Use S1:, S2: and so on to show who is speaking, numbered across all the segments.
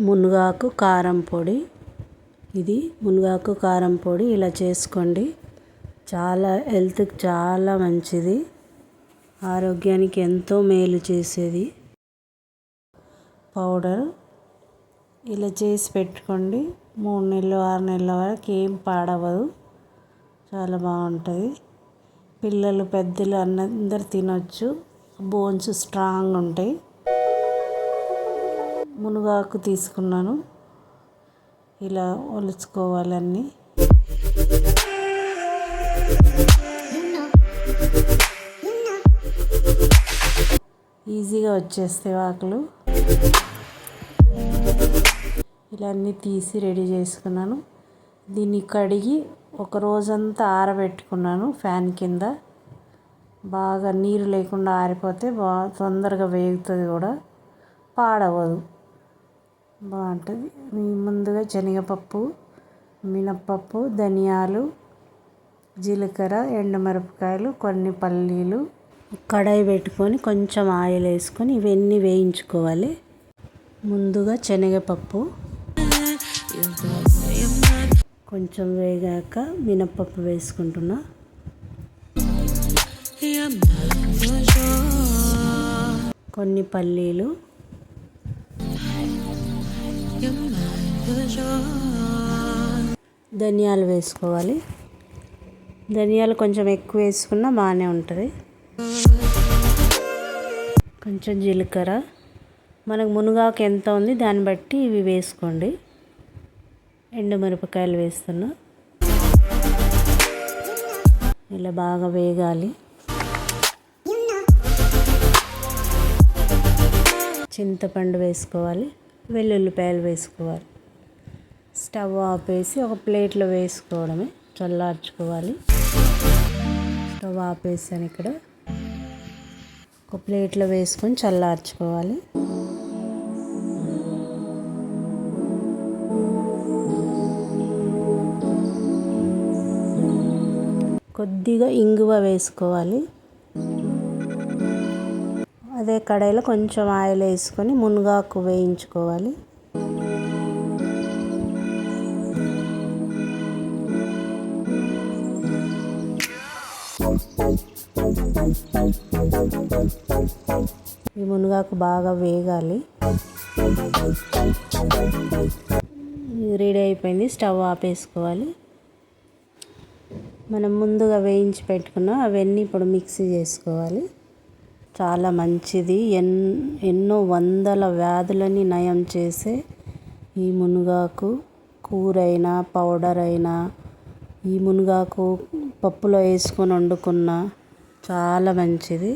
S1: మునగాకు కారం పొడి. ఇది మునగాకు కారం పొడి ఇలా చేసుకోండి. చాలా హెల్త్కి చాలా మంచిది. ఆరోగ్యానికి ఎంతో మేలు చేసేది. పౌడర్ ఇలా చేసి పెట్టుకోండి. మూడు నెలలు ఆరు నెలల వరకు ఏం పాడవదు చాలా బాగుంటుంది. పిల్లలు పెద్దలు అందరు తినొచ్చు. బోన్స్ స్ట్రాంగ్ ఉంటాయి. మునగాకు తీసుకున్నాను. ఇలా ఒలుచుకోవాలన్నీ ఈజీగా వచ్చేస్తాయి ఆకులు ఇలా అన్నీ తీసి రెడీ చేసుకున్నాను. దీన్ని కడిగి ఒక రోజంతా ఆరబెట్టుకున్నాను ఫ్యాన్ కింద. బాగా నీరు లేకుండా ఆరిపోతే బాగా తొందరగా వేగుతుంది కూడా. పాడవదు. బాగుంటుంది. ముందుగా శనగపప్పు మినప్పప్పు ధనియాలు జీలకర్ర ఎండుమిరపకాయలు కొన్ని పల్లీలు కడాయి పెట్టుకొని కొంచెం ఆయిల్ వేసుకొని ఇవన్నీ వేయించుకోవాలి. ముందుగా శనగపప్పు కొంచెం వేగాక మినప్పప్పు వేసుకుంటున్నా. కొన్ని పల్లీలు ధనియాలు వేసుకోవాలి. ధనియాలు కొంచెం ఎక్కువ వేసుకున్నా బాగానే ఉంటుంది. కొంచెం జీలకర్ర. మనకు మునగాకు ఎంత ఉంది దాన్ని బట్టి ఇవి వేసుకోండి. ఎండుమిరపకాయలు వేస్తున్నా. ఇలా బాగా వేగాలి. చింతపండు వేసుకోవాలి. వెల్లుల్లిపాయలు వేసుకోవాలి. స్టవ్ ఆపేసి ఒక ప్లేట్లో వేసుకోవడమే చల్లార్చుకోవాలి. స్టవ్ ఆపేసాను ఇక్కడ. ఒక ప్లేట్లో వేసుకొని చల్లార్చుకోవాలి. కొద్దిగా ఇంగువ వేసుకోవాలి. అదే కడాయిలో కొంచెం ఆయిల్ వేసుకొని మునగాకు వేయించుకోవాలి. ఈ మునగాకు బాగా వేగాలి. రెడీ అయిపోయింది స్టవ్ ఆపేసుకోవాలి. మనం ముందుగా వేయించి పెట్టుకున్నాం అవన్నీ ఇప్పుడు మిక్సీ చేసుకోవాలి. చాలా మంచిది. ఎన్ ఎన్నో వందల వ్యాధులని నయం చేసే ఈ మునగాకు కూర అయినా పౌడర్ అయినా ఈ మునగాకు పప్పులో వేసుకొని వండుకున్న చాలా మంచిది.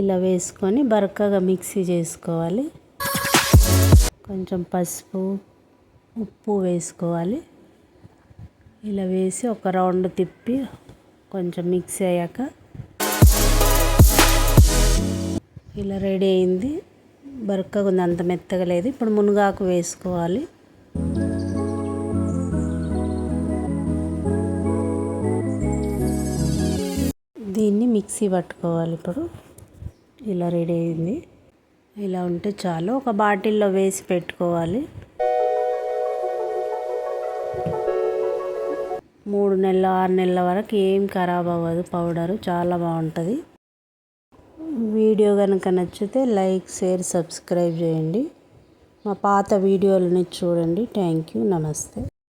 S1: ఇలా వేసుకొని బరకగా మిక్సీ చేసుకోవాలి. కొంచెం పసుపు ఉప్పు వేసుకోవాలి. ఇలా వేసి ఒక రౌండ్ తిప్పి కొంచెం మిక్స్ అయ్యాక ఇలా రెడీ అయింది. బరకగా ఉంది. అంత మెత్తగా లేదు. ఇప్పుడు మునగాకు వేసుకోవాలి. దీన్ని మిక్సీ పట్టుకోవాలి ఇప్పుడు. ఇలా రెడీ అయింది. ఇలా ఉంటే చాలు. ఒక బాటిల్లో వేసి పెట్టుకోవాలి. మూడు నెలల ఆరు నెలల వరకు ఏం ఖరాబ్ అవ్వదు. పౌడరు చాలా బాగుంటుంది. వీడియో కనుక నచ్చితే లైక్ షేర్ సబ్స్క్రైబ్ చేయండి. మా పాత వీడియోలని చూడండి. Thank you. నమస్తే.